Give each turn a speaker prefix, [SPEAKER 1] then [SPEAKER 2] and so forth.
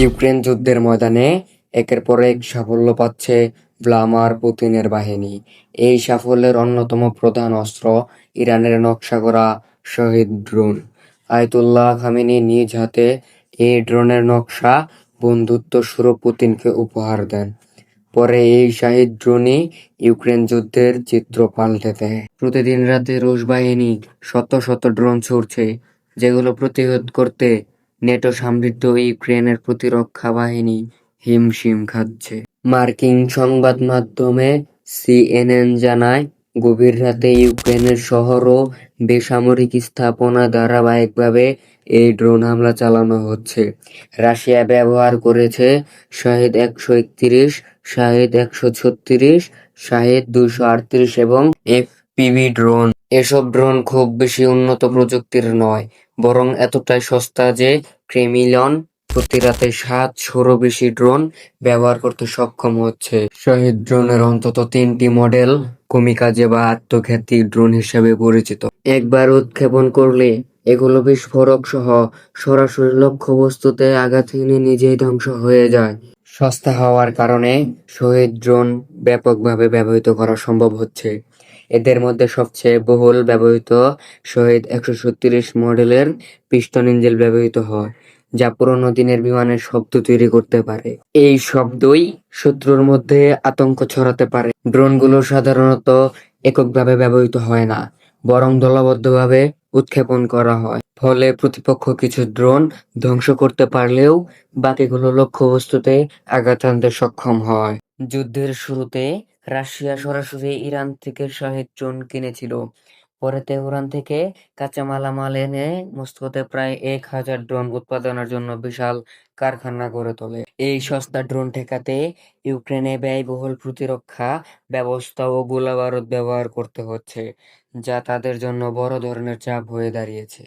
[SPEAKER 1] Ukraine যুদ্ধের ময়দানে একের পর এক সাফল্য পাচ্ছে ভ্লামার পুতিনের বাহিনী। এই সাফল্যের অন্যতম প্রধান অস্ত্র ইরানের নকশা করা শহীদ ড্রোন। আয়তুল্লাহ খামেনি নিজ হাতে এই ড্রোনের নকশা বন্ধুত্ব বন্ধুত্বস্বরূপ পুতিনকে উপহার দেন। পরে এই শাহিদ ড্রোনই ইউক্রেন যুদ্ধের চিত্র পাল্টে দেয়। প্রতিদিন রাতে রুশ বাহিনী শত শত ড্রোন ছুড়ছে, যেগুলো প্রতিহত করতে নেটো সমৃদ্ধ ইউক্রেনের প্রতিরক্ষা বাহিনী হিমশিম খাচ্ছে। মার্কিন সংবাদমাধ্যম সিএনএন জানায়, গভীর রাতে ইউক্রেনের শহর ও বেসামরিক স্থাপনায় ধারাবাহিকভাবে এই ড্রোন হামলা চালানো হচ্ছে। রাশিয়া ব্যবহার করেছে শাহিদ একশো একত্রিশ, শাহিদ একশো ছত্রিশ, শাহেদ দুইশো আটত্রিশ এবং এফপিভি ড্রোন। এসব ড্রোন খুব বেশি উন্নত প্রযুক্তির নয়, বরং এতটাই সস্তা যে ক্রেমলিন প্রতি রাতে সাতশোরও বেশি ড্রোন ব্যবহার করতে সক্ষম হচ্ছে। শহিদ ড্রোনের অন্তত তিনটি মডেল কামিকাজে বা আত্মঘাতী ড্রোন হিসেবে পরিচিত। একবার উৎক্ষেপণ করলে এগুলো বিস্ফোরক সহ সরাসরি লক্ষ্যবস্তুতে আঘাত হেনে নিজেই ধ্বংস হয়ে যায়। সস্তা হওয়ার কারণে শহিদ ড্রোন ব্যাপকভাবে ব্যবহৃত করা সম্ভব হচ্ছে। এদের মধ্যে সবচেয়ে বহুল ব্যবহৃত শহীদ একশো ছত্রিশ মডেলের পিস্টন ইঞ্জিন ব্যবহৃত হয়, যা পুরোনো দিনের বিমানের শব্দ তৈরি করতে পারে। এই শব্দই শত্রুর মধ্যে আতঙ্ক ছড়াতে পারে। ড্রোনগুলো সাধারণত এককভাবে ব্যবহৃত হয় না, বরং দলবদ্ধভাবে উৎক্ষেপণ করা হয়। ফলে প্রতিপক্ষ কিছু ড্রোন ধ্বংস করতে পারলেও বাকিগুলো লক্ষ্যবস্তুতে আঘাত আনতে সক্ষম হয়। যুদ্ধের শুরুতে রাশিয়া সরাসরি ইরান থেকে শাহিদ ড্রোন কিনেছিল। পরে তেহরান থেকে কাঁচামাল এনে মস্কোতে প্রায় এক হাজার ড্রোন উৎপাদনের জন্য বিশাল কারখানা গড়ে তোলে। এই সস্তা ড্রোন ঠেকাতে ইউক্রেনে ব্যয়বহুল প্রতিরক্ষা ব্যবস্থা ও গোলাবারুদ ব্যবহার করতে হচ্ছে, যা তাদের জন্য বড় ধরনের চাপ হয়ে দাঁড়িয়েছে।